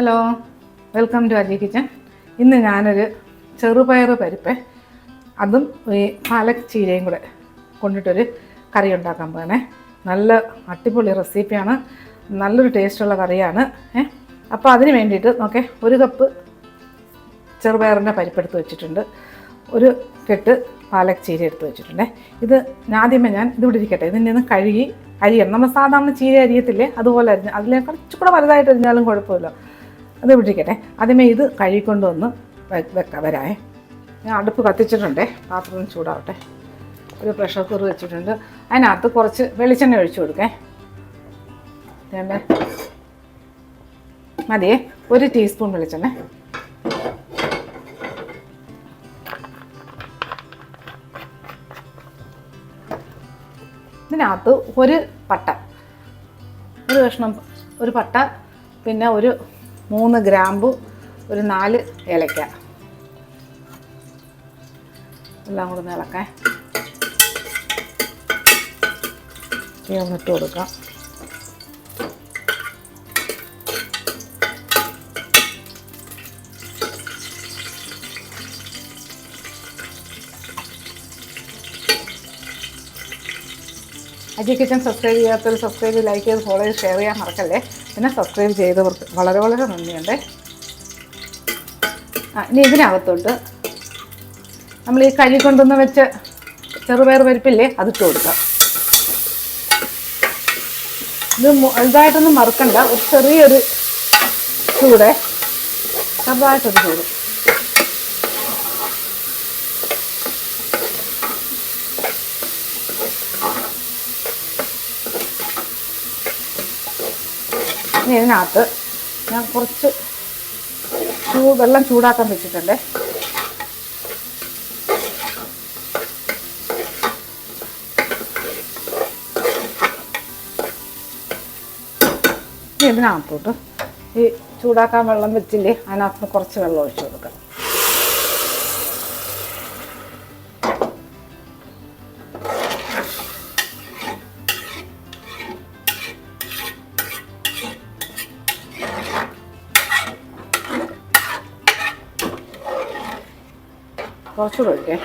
Hello welcome to Aji kitchen ഇന്ന് ഞാനൊരു ചെറുപയർ പരിപ്പ് അതും ഈ പാലക് ചീരയും കൂടെ കൊണ്ടിട്ടൊരു കറി ഉണ്ടാക്കാൻ പോകണേ നല്ല അടിപൊളി റെസിപ്പിയാണ്. നല്ലൊരു ടേസ്റ്റുള്ള കറിയാണ് ഏ. അപ്പോൾ അതിന് വേണ്ടിയിട്ട് നോക്കേ ഒരു കപ്പ് ചെറുപയറിന്റെ പരിപ്പെടുത്ത് വെച്ചിട്ടുണ്ട്. ഒരു കെട്ട് പാലക് ചീര എടുത്ത് വെച്ചിട്ടുണ്ട്. ഇത് ആദ്യമേ ഞാൻ ഇതിവിടെ ഇരിക്കട്ടെ. ഇതിന്റെ ഒന്ന് കഴുകി അരിയണം. നമ്മൾ സാധാരണ ചീര അരിയത്തില്ലേ? അതുപോലെ അരിഞ്ഞ് അതിനേക്കാൾ ഇച്ചിരി വലുതായിട്ട് അരിഞ്ഞാലും കുഴപ്പമില്ല. അത് പിടിക്കട്ടെ. ആദ്യമേ ഇത് കഴുകിക്കൊണ്ട് വന്ന് വെക്കാം വരാമേ ഞാൻ അടുപ്പ് കത്തിച്ചിട്ടുണ്ടേ. പാത്രം ചൂടാവട്ടെ. ഒരു പ്രഷർ കുക്കർ വെച്ചിട്ടുണ്ട്. അതിനകത്ത് കുറച്ച് വെളിച്ചെണ്ണ ഒഴിച്ചു കൊടുക്കേ. വേണ്ടേ മതിയേ. ഒരു ടീസ്പൂൺ വെളിച്ചെണ്ണ. ഇതിനകത്ത് ഒരു പട്ട. ഒരു കഷ്ണം ഒരു പട്ട പിന്നെ ഒരു മൂന്ന് ഗ്രാമ്പു ഒരു നാല് ഏലക്ക. എല്ലാം കൂടെ ഒന്ന് ഇളക്കാൻ ഒന്നിട്ട് കൊടുക്കാം. അജി കിച്ചൻ സബ്സ്ക്രൈബ് ചെയ്യാത്തവർ സബ്സ്ക്രൈബ് ലൈക്ക് ചെയ്ത് ഫോളോ ചെയ്ത് ഷെയർ ചെയ്യാൻ മറക്കല്ലേ? പിന്നെ സബ്സ്ക്രൈബ് ചെയ്തവർക്ക് വളരെ വളരെ നന്ദിയുണ്ട്. ആ ഇനി ഇതിനകത്തോട്ട് നമ്മൾ ഈ കഴുകി കൊണ്ടുവന്ന് വെച്ച് ചെറുപയർ പരിപ്പില്ലേ അതിട്ട് കൊടുക്കാം. ഇത് ഇതായിട്ടൊന്നും മറക്കണ്ട ഒരു ചെറിയൊരു ചൂടെ ചെറുതായിട്ടൊരു ചൂട്. ഇനി ഇതിനകത്ത് ഞാൻ കുറച്ച് ചൂ വെള്ളം ചൂടാക്കാൻ വെച്ചിട്ടുണ്ട്. ഇതിനകത്തോട്ട് ഈ ചൂടാക്കാൻ വെള്ളം വെച്ചില്ലേ അതിനകത്ത് കുറച്ച് വെള്ളം ഒഴിച്ചു കൊടുക്കാം. കുറച്ചുകൂടെ ഒഴിക്കേ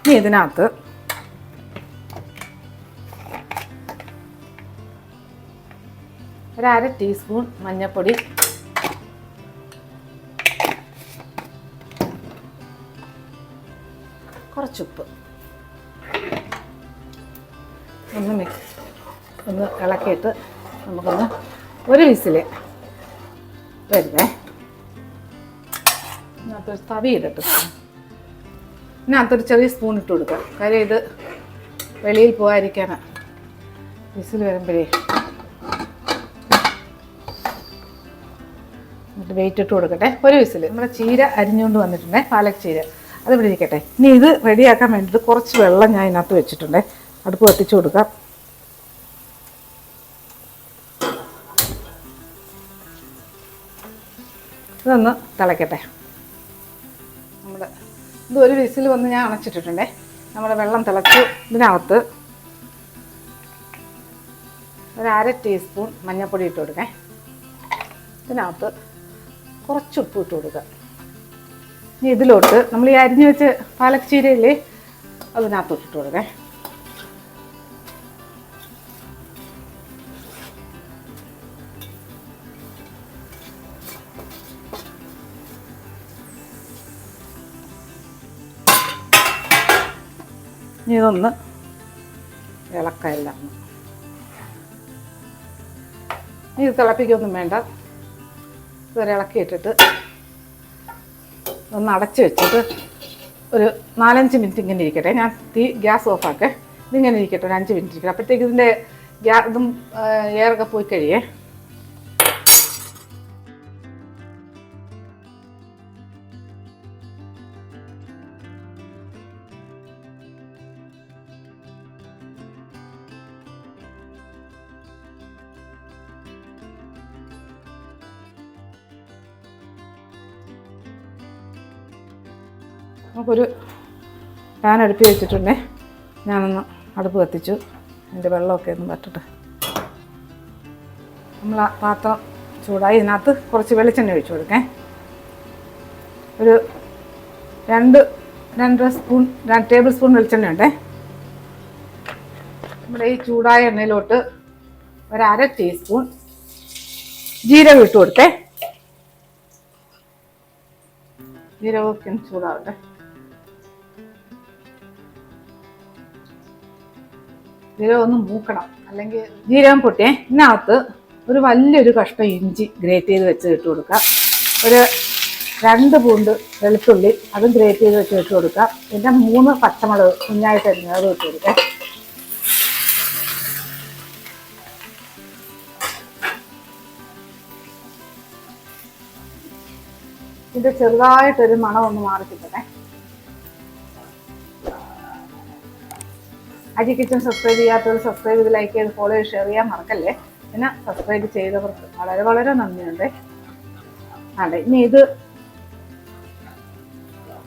ഇനി ഇതിനകത്ത് ടീസ്പൂൺ മഞ്ഞൾപ്പൊടി കുറച്ചുപ്പ്. ഒന്ന് മിക്സ് ഒന്ന് ഇളക്കിയിട്ട് നമുക്കൊന്ന് ഒരു വിസിൽ വരുന്നേ. ഇതിനകത്തൊരു തവി ഇടട്ട്. ഇതിനകത്തൊരു ചെറിയ സ്പൂൺ ഇട്ട് കൊടുക്കുക കാര്യം ഇത് വെളിയിൽ പോകാതിരിക്കാനാണ് വിസിൽ വരുമ്പോഴേ. എന്നിട്ട് വെയിറ്റ് ഇട്ട് കൊടുക്കട്ടെ. ഒരു വിസിൽ നമ്മുടെ ചീര അരിഞ്ഞുകൊണ്ട് വന്നിട്ടുണ്ടേ. പാലക് ചീര. അത് ഇവിടെ ഇരിക്കട്ടെ. ഇനി ഇത് റെഡിയാക്കാൻ വേണ്ടിയിട്ട് കുറച്ച് വെള്ളം ഞാൻ ഇതിനകത്ത് വെച്ചിട്ടുണ്ടേ. അടുപ്പ് കത്തിച്ചു കൊടുക്കാം. ഇതൊന്ന് തിളയ്ക്കട്ടെ നമ്മൾ ഇത് ഒരു വിസിൽ വന്ന് ഞാൻ അണച്ചിട്ടിട്ടുണ്ടേ. നമ്മൾ വെള്ളം തിളച്ചു ഇതിനകത്ത് ഒരു അര ടീസ്പൂൺ മഞ്ഞൾപ്പൊടി ഇട്ട് കൊടുക്കേ ഇതിനകത്ത് കുറച്ച് ഉപ്പ് ഇട്ട് കൊടുക്കുക ഇനി ഇതിലോട്ട് നമ്മൾ ഈ അരിഞ്ഞു വെച്ച് പാലക് ചീരയില്ലേ അതിനകത്തോട്ട് ഇട്ട് കൊടുക്കേ ഇനി ഇതൊന്ന് ഇളക്കയെല്ലാം ഇനി ഇത് തിളപ്പിക്കൊന്നും വേണ്ട. ഇതൊരു ഇളക്കിയിട്ടിട്ട് ഒന്ന് അടച്ചു വെച്ചിട്ട് ഒരു നാലഞ്ച് മിനിറ്റ് ഇങ്ങനെ ഇരിക്കട്ടെ. ഞാൻ തീ ഗ്യാസ് ഓഫാക്കേ ഇതിങ്ങനെ ഇരിക്കട്ടെ. ഒരു അഞ്ച് മിനിറ്റ് ഇരിക്കട്ടെ. അപ്പോഴത്തേക്ക് ഇതിന്റെ ഗ്യാ ഇതും എയറൊക്കെ പോയി കഴിയേ. നമുക്കൊരു പാൻ അടുപ്പി വെച്ചിട്ടുണ്ടേ. ഞാനൊന്ന് അടുപ്പ് കത്തിച്ചു. അതിന്റെ വെള്ളമൊക്കെ ഒന്ന് പറ്റട്ടെ നമ്മൾ ആ പാത്രം ചൂടായി ഇതിനകത്ത് കുറച്ച് വെളിച്ചെണ്ണ ഒഴിച്ചു കൊടുക്കേ. ഒരു രണ്ട് രണ്ടര സ്പൂൺ രണ്ട് ടേബിൾ സ്പൂൺ വെളിച്ചെണ്ണ ഉണ്ടേ. നമ്മുടെ ഈ ചൂടായ എണ്ണയിലോട്ട് ഒരു അര ടീസ്പൂൺ ജീരകം ഇട്ട് കൊടുത്തേ ജീരകമൊക്കെ ചൂടാവട്ടെ. ജീരകം ഒന്ന് മൂക്കണം. അല്ലെങ്കിൽ ജീരകം പൊട്ടിയേ ഇതിനകത്ത് ഒരു വലിയൊരു കഷ്ണം ഇഞ്ചി ഗ്രേറ്റ് ചെയ്ത് വെച്ച് ഇട്ട് കൊടുക്കാം ഒരു രണ്ട് പൂണ്ട് വെളുത്തുള്ളി അതും ഗ്രേറ്റ് ചെയ്ത് വെച്ച് ഇട്ട് കൊടുക്കാം പിന്നെ മൂന്ന് പച്ചമുളക് കുഞ്ഞായിട്ട് അരിഞ്ഞത് അത് ഇട്ട് കൊടുക്കാം ഇത് ചെറുതായിട്ടൊരു മണം ഒന്ന് മാറി കിട്ടണേ അജി കിച്ചൺ സബ്സ്ക്രൈബ് ചെയ്യാത്തവർ സബ്സ്ക്രൈബ് ചെയ്ത് ലൈക്ക് ചെയ്ത് ഫോളോ ചെയ്ത് ഷെയർ ചെയ്യാൻ മറക്കല്ലേ? പിന്നെ സബ്സ്ക്രൈബ് ചെയ്തവർക്ക് വളരെ വളരെ നന്ദിയുണ്ട്. അതെ ഇനി ഇത്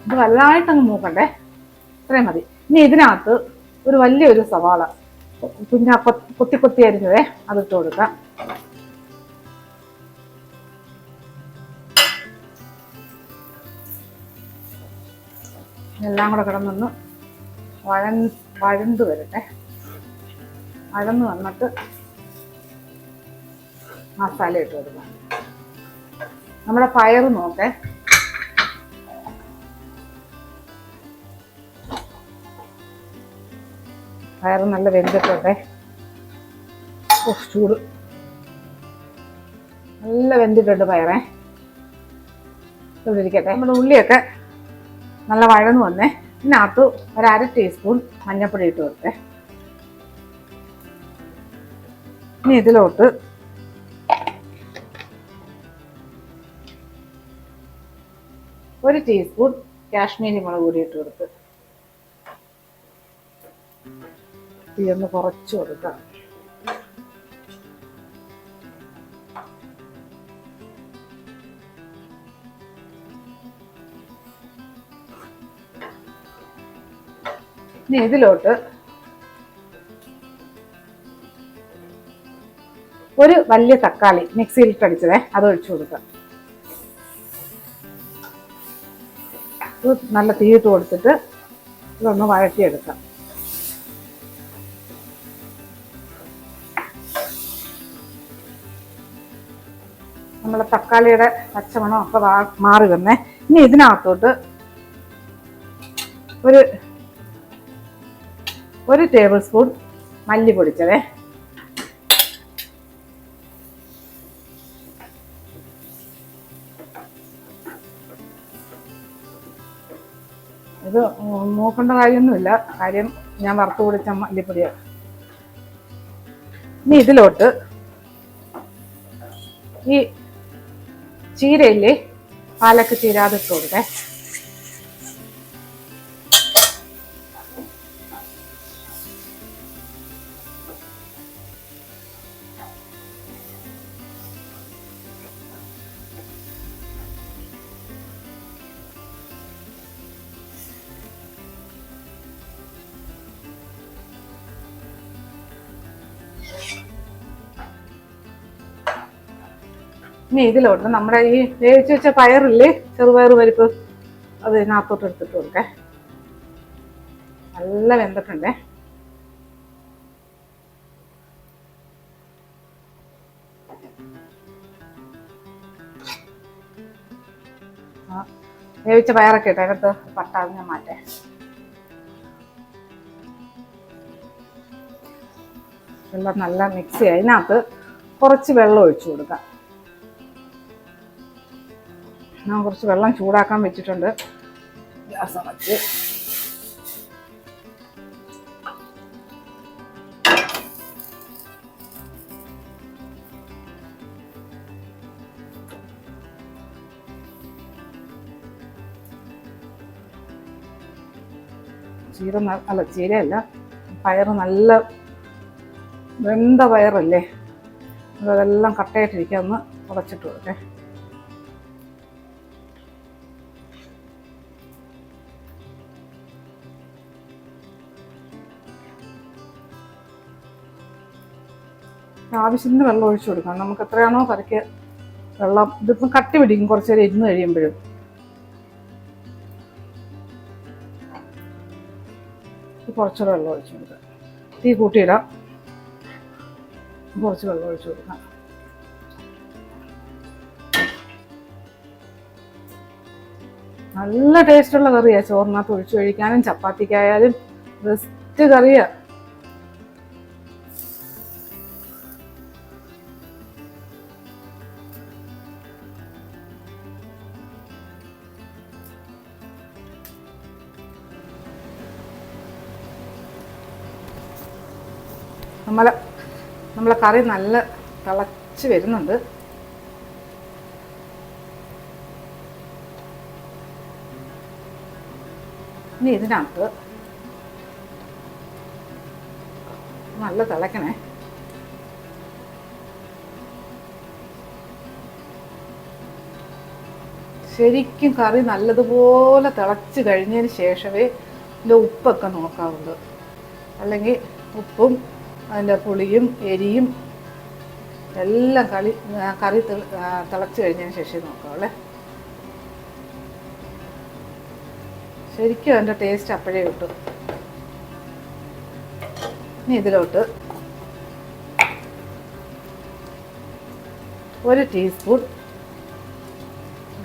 ഇത് വലുതായിട്ടങ്ങ് മൂക്കണ്ടേ? ഇത്രയും മതി. ഇനി ഇതിനകത്ത് ഒരു വലിയൊരു സവാള പിന്നെ കൊത്തി കൊത്തി അരിഞ്ഞതേ അതിട്ട് കൊടുക്കാം. എല്ലാം കൂടെ കിടന്നൊന്ന് വഴ വഴണ്ട് വരട്ടെ. വഴന്ന് വന്നിട്ട് മസാല ഇട്ട് കൊടുക്കാം. നമ്മുടെ പയർ നോക്കേ. പയർ നല്ല വെന്തിട്ടോട്ടെ. ചൂട്. നല്ല വെന്തിട്ടുണ്ട് പയറേ. ഇരിക്കട്ടെ. നമ്മുടെ ഉള്ളിയൊക്കെ നല്ല വഴന്ന് വന്നേ. ഇതിനകത്ത് ഒരു അര ടീസ്പൂൺ മഞ്ഞൾപ്പൊടി ഇട്ട് കൊടുത്തേ. ഇനി ഇതിലോട്ട് ഒരു ടീസ്പൂൺ കാശ്മീരി മുളക് പൊടി ഇട്ട് കൊടുത്ത്. തീ ഒന്ന് കുറച്ച് കൊടുക്കാം. ഇനി ഇതിലോട്ട് ഒരു വലിയ തക്കാളി മിക്സിയിൽ അടിച്ചതേ അത് ഒഴിച്ചു കൊടുക്കാം നല്ല തീയിട്ട് കൊടുത്തിട്ട് ഇതൊന്ന് വഴറ്റിയെടുക്കാം നമ്മളെ തക്കാളിയുടെ പച്ചമണം ഒക്കെ മാറി വന്നേ. ഇനി ഇതിനകത്തോട്ട് ഒരു ഒരു ടേബിൾ സ്പൂൺ മല്ലി പൊടിച്ചതേ. ഇത് നോക്കേണ്ട കാര്യമൊന്നുമില്ല. കാര്യം ഞാൻ വറുത്ത് പൊടിച്ച മല്ലിപ്പൊടിയാണ് ഇനി ഇതിലോട്ട് ഈ ചീരയില്ലേ പാലക്ക് ചീര അതിട്ട് കൊടുക്കേ ഇനി ഇതിലോട്ട് നമ്മുടെ ഈ വേവിച്ച് വെച്ച പയറില്ലേ ചെറുപയർ പരിപ്പ് അത് ഇതിനകത്തോട്ട് എടുത്തിട്ട് കൊടുക്കേ. നല്ല വെന്തിട്ടുണ്ടേ. വേവിച്ച പയറൊക്കെ ഇട്ട് അതിനകത്ത് പട്ടാതെ ഞാൻ മാറ്റേ. എല്ലാം നല്ല മിക്സ് ചെയ്യാം അതിനകത്ത് കുറച്ച് വെള്ളം ഒഴിച്ചു കൊടുക്കാം. ഞാൻ കുറച്ച് വെള്ളം ചൂടാക്കാൻ വെച്ചിട്ടുണ്ട്. ഗ്യാസ് അടച്ച്. ചീര അല്ല ചീരയല്ല പയർ നല്ല വെന്ത പയറല്ലേ? അതെല്ലാം കട്ടയായിട്ടിരിക്കുക ഒന്ന് ഉടച്ചിട്ട് കൊടുക്കേ ആവശ്യത്തിന് വെള്ളം ഒഴിച്ചു കൊടുക്കണം. നമുക്ക് എത്രയാണോ കറിക്ക് വെള്ളം ഇതിപ്പം കട്ടി പിടിക്കും കുറച്ച് നേരം ഇരുന്ന് കഴിയുമ്പോഴും. കുറച്ചുകൂടെ വെള്ളം ഒഴിച്ചു കൊടുക്കാം. തീ കൂട്ടിയിടാം. കുറച്ച് വെള്ളം ഒഴിച്ചു കൊടുക്കാം. നല്ല ടേസ്റ്റുള്ള കറിയാണ് ചോറിനകത്ത് ഒഴിച്ചു കഴിക്കാനും ചപ്പാത്തിക്കായാലും ബെസ്റ്റ് കറിയാ. നമ്മളെ നമ്മളെ കറി നല്ല തിളച്ച് വരുന്നുണ്ട്. ഇനി ഇതിനകത്ത് നല്ല തിളക്കണേ. ശരിക്കും കറി നല്ലതുപോലെ തിളച്ച് കഴിഞ്ഞതിന് ശേഷമേ ഇതിന്റെ ഉപ്പൊക്കെ നോക്കാവുള്ളൂ. അല്ലെങ്കിൽ ഉപ്പും അതിന്റെ പുളിയും എരിയും എല്ലാം കളി കറി തിളച്ച് കഴിഞ്ഞതിന് ശേഷം നോക്കാവുള്ളേ ശരിക്കും അതിന്റെ ടേസ്റ്റ് അപ്പോഴേ കിട്ടും. ഇനി ഇതിലോട്ട് ഒരു ടീസ്പൂൺ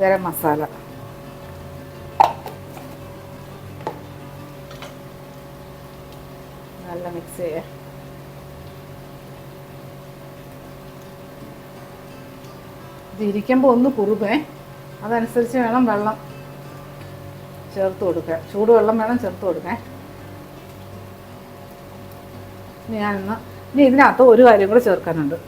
ഗരം മസാല. നല്ല മിക്സ് ചെയ്യാം. ഇരിക്കുമ്പോൾ ഒന്ന് കുറുകേ. അതനുസരിച്ച് വേണം വെള്ളം ചേർത്ത് കൊടുക്കാൻ. ചൂടുവെള്ളം വേണം ചേർത്ത് കൊടുക്കാൻ. ഇനി ഞാനൊന്ന് ഇനി ഇതിനകത്ത് ഒരു കാര്യം കൂടെ ചേർക്കാനുണ്ട്.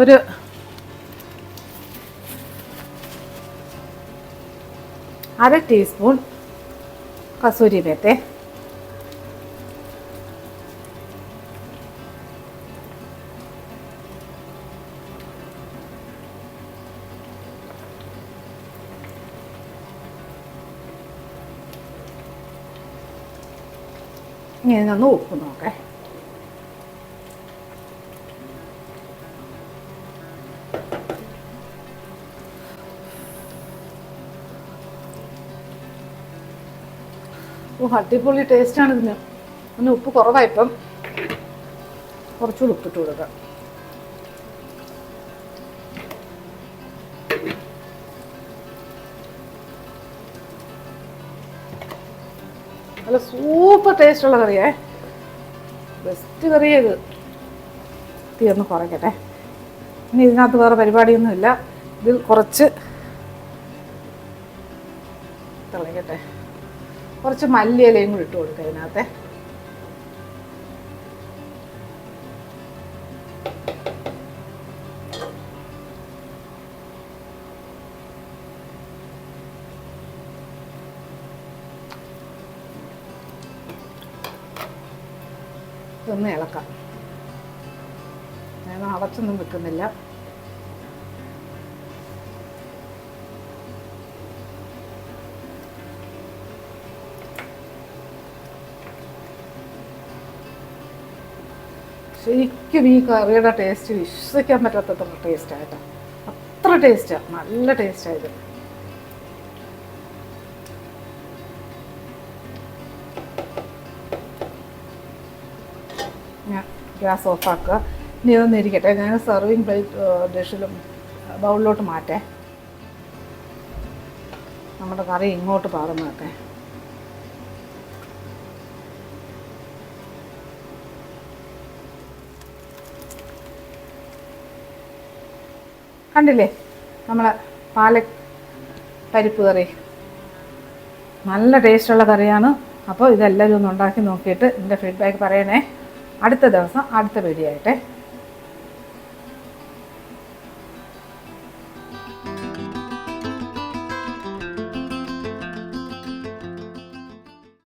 ഒരു അര ടീസ്പൂൺ കസൂരി മേത്തെ ഇങ്ങനെ ഇതിനൊന്ന് ഉപ്പ് നോക്കേ. ഓ അടിപൊളി ആണ് ഇതിന്. ഒന്ന് ഉപ്പ് കുറവായിപ്പം കുറച്ചുകൂടി ഉപ്പിട്ട് കൊടുക്കാം. നല്ല സൂപ്പർ ടേസ്റ്റുള്ള കറിയേ. ബെസ്റ്റ് കറിയേ ഇത് തീ ഒന്ന് കുറയ്ക്കട്ടെ. ഇനി ഇതിനകത്ത് വേറെ പരിപാടിയൊന്നുമില്ല. ഇതിൽ കുറച്ച് കുറച്ച് മല്ലിയിലയും കൂടി ഇട്ട് കൊടുക്കുക ഇതിനകത്തെ ഇതൊന്ന് ഇളക്കാം. ഞാൻ അടച്ചൊന്നും വെക്കുന്നില്ല. ശരിക്കും ഈ കറിയുടെ ടേസ്റ്റ് വിശ്വസിക്കാൻ പറ്റാത്തത്ര ടേസ്റ്റായിട്ടോ അത്ര ടേസ്റ്റാണ് നല്ല ടേസ്റ്റായത് ഞാൻ ഗ്യാസ് ഓഫാക്കുക ഇനി ഇതൊന്നും ഇരിക്കട്ടെ. ഞാൻ സെർവിങ് പ്ലേറ്റ് ഡിഷിലും ബൗളിലോട്ട് മാറ്റേ. നമ്മുടെ കറി ഇങ്ങോട്ട് പാർന്ന് കണ്ടില്ലേ? നമ്മളെ പാല പരിപ്പ് കറി. നല്ല ടേസ്റ്റുള്ള കറിയാണ്. അപ്പോൾ ഇതെല്ലാവരും ഒന്ന് ഉണ്ടാക്കി നോക്കിയിട്ട് എന്റെ ഫീഡ്ബാക്ക് പറയണേ. അടുത്ത ദിവസം അടുത്ത വീഡിയോ ആയിട്ടെ.